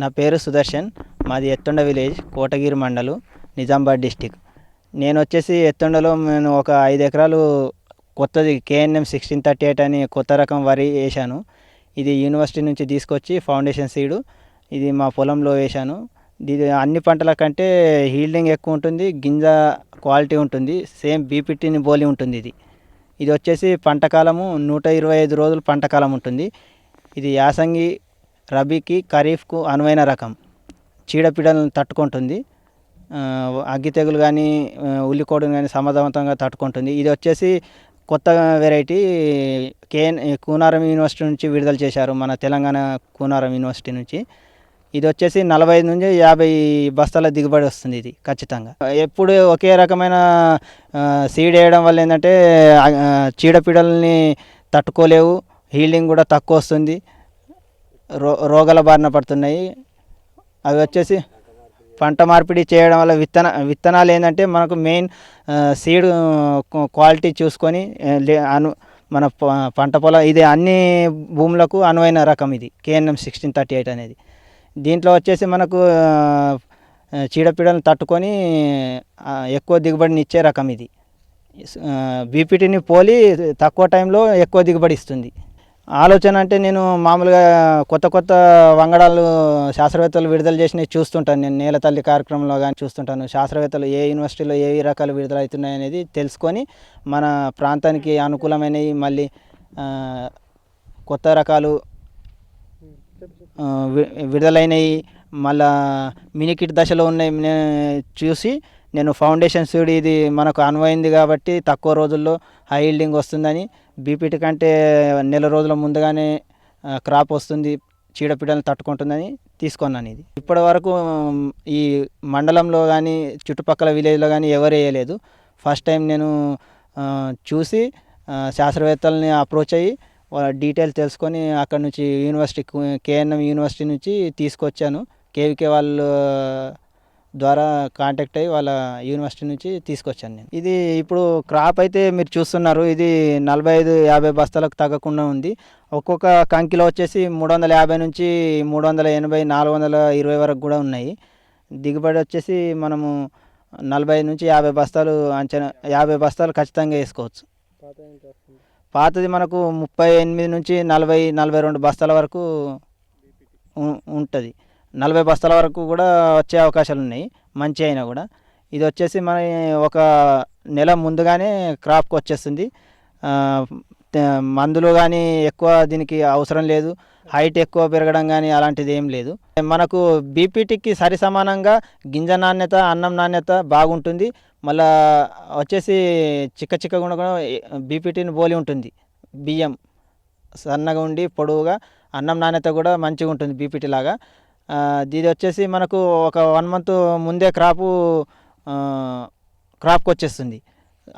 నా పేరు సుదర్శన్. మాది ఎత్తుండ విలేజ్ కోటగిరి మండలు నిజామాబాద్ డిస్టిక్. నేను వచ్చేసి ఎత్తుండలో నేను ఒక ఐదు ఎకరాలు కొత్తది కేఎన్ఎం సిక్స్టీన్ థర్టీ ఎయిట్ అని కొత్త రకం వరి వేశాను. ఇది యూనివర్సిటీ నుంచి తీసుకొచ్చి ఫౌండేషన్ సీడు ఇది మా పొలంలో వేశాను. ఇది అన్ని పంటల కంటే హీల్డింగ్ ఎక్కువ ఉంటుంది గింజ క్వాలిటీ ఉంటుంది సేమ్ బీపీటీని పోలి ఉంటుంది ఇది. ఇది వచ్చేసి పంట కాలము నూట ఇరవై ఐదు రోజులు పంట కాలం ఉంటుంది. ఇది యాసంగి రబీకి ఖరీఫ్కు అనువైన రకం. చీడపీడలను తట్టుకుంటుంది. అగ్గి తెగులు కానీ ఉల్లికోడును కానీ సమర్థవంతంగా తట్టుకుంటుంది. ఇది వచ్చేసి కొత్త వెరైటీ కేఎన్ కూనారం యూనివర్సిటీ నుంచి విడుదల చేశారు మన తెలంగాణ కూనారం యూనివర్సిటీ నుంచి. ఇది వచ్చేసి నలభై ఐదు నుంచి యాభై బస్తాల దిగుబడి వస్తుంది ఇది ఖచ్చితంగా. ఎప్పుడు ఒకే రకమైన సీడ్ వేయడం వల్ల ఏంటంటే చీడపీడల్ని తట్టుకోలేవు. హీల్డింగ్ కూడా తక్కువ వస్తుంది. రో రోగాల బారిన పడుతున్నాయి. అవి వచ్చేసి పంట మార్పిడి చేయడం వల్ల విత్తన విత్తనాలు ఏంటంటే మనకు మెయిన్ సీడ్ క్వాలిటీ చూసుకొని లే- అను మన ప- పంట పొలం ఇది అన్ని భూములకు అనువైన రకం ఇది. కేఎన్ఎం సిక్స్టీన్ థర్టీ ఎయిట్ అనేది. దీంట్లో వచ్చేసి మనకు చీడపీడలను తట్టుకొని ఎక్కువ దిగుబడిని ఇచ్చే రకం ఇది. బీపీటీని పోలి తక్కువ టైంలో ఎక్కువ దిగుబడి ఇస్తుంది. ఆలోచన అంటే నేను మామూలుగా కొత్త కొత్త వంగడాలు శాస్త్రవేత్తలు విడుదల చేసినవి చూస్తుంటాను. నేను నేల తల్లి కార్యక్రమంలో కానీ చూస్తుంటాను. శాస్త్రవేత్తలు ఏ యూనివర్సిటీలో ఏ రకాలు విడుదల అవుతున్నాయి అనేది తెలుసుకొని మన ప్రాంతానికి అనుకూలమైనవి మళ్ళీ కొత్త రకాలు వి- విడుదలైనవి మళ్ళా మినికిట్ దశలో ఉన్నాయి చూసి నేను ఫౌండేషన్ సీడ్ ఇది మనకు అనువైంది కాబట్టి తక్కువ రోజుల్లో హై హీల్డింగ్ వస్తుందని బీపీటీ కంటే నెల రోజుల ముందుగానే క్రాప్ వస్తుంది చీడపీడలను తట్టుకుంటుందని తీసుకున్నాను ఇది. ఇప్పటి వరకు ఈ మండలంలో కానీ చుట్టుపక్కల విలేజ్లో కానీ ఎవరు వేయలేదు. ఫస్ట్ టైం నేను చూసి శాస్త్రవేత్తలని అప్రోచ్ అయ్యి వాళ్ళ డీటెయిల్ తెలుసుకొని అక్కడ నుంచి యూనివర్సిటీ కేఎన్ఎం యూనివర్సిటీ నుంచి తీసుకొచ్చాను. కేవీకే వాళ్ళు ద్వారా కాంటాక్ట్ అయ్యి వాళ్ళ యూనివర్సిటీ నుంచి తీసుకొచ్చాను నేను. ఇది ఇప్పుడు క్రాప్ అయితే మీరు చూస్తున్నారు. ఇది నలభై ఐదు యాభై బస్తాలకు తగ్గకుండా ఉంది. ఒక్కొక్క కంకిలో వచ్చేసి మూడు వందల యాభై నుంచి మూడు వందల ఎనభై నాలుగు వందల ఇరవై వరకు కూడా ఉన్నాయి. దిగుబడి వచ్చేసి మనము నలభై నుంచి యాభై బస్తాలు అంచనా యాభై బస్తాలు ఖచ్చితంగా వేసుకోవచ్చు. పాతది మనకు ముప్పై ఎనిమిది నుంచి నలభై నలభై రెండు బస్తాల వరకు ఉంటుంది. నలభై బస్తాల వరకు కూడా వచ్చే అవకాశాలు ఉన్నాయి. మంచి అయినా కూడా. ఇది వచ్చేసి మన ఒక నెల ముందుగానే క్రాప్కి వచ్చేస్తుంది. మందులు కానీ ఎక్కువ దీనికి అవసరం లేదు. హైట్ ఎక్కువ పెరగడం కానీ అలాంటిది ఏం లేదు. మనకు బీపీటీకి సరి సమానంగా గింజ నాణ్యత అన్నం నాణ్యత బాగుంటుంది. మళ్ళా వచ్చేసి చిక్క చిక్క కూడా బీపీటీని పోలి ఉంటుంది. బియ్యం సన్నగా ఉండి పొడవుగా అన్నం నాణ్యత కూడా మంచిగా ఉంటుంది బీపీటీ లాగా. ఇది వచ్చేసి మనకు ఒక వన్ మంత్ ముందే క్రాపు క్రాప్కి వచ్చేస్తుంది.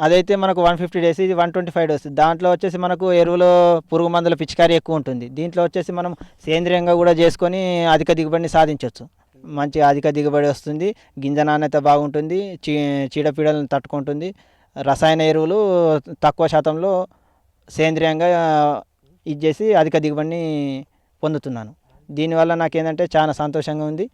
అదైతే మనకు వన్ ఫిఫ్టీ డేస్ ఇది వన్ ట్వంటీ ఫైవ్ డేస్. దాంట్లో వచ్చేసి మనకు ఎరువులు పురుగు మందుల పిచికారీ ఎక్కువ ఉంటుంది. దీంట్లో వచ్చేసి మనం సేంద్రియంగా కూడా చేసుకొని అధిక దిగుబడిని సాధించవచ్చు. మంచి అధిక దిగుబడి వస్తుంది గింజ నాణ్యత బాగుంటుంది చీ చీడపీడలను తట్టుకుంటుంది. రసాయన ఎరువులు తక్కువ శాతంలో సేంద్రియంగా ఇది చేసి అధిక దిగుబడిని పొందుతున్నాను. దీనివల్ల నాకేంటంటే చాలా సంతోషంగా ఉంది.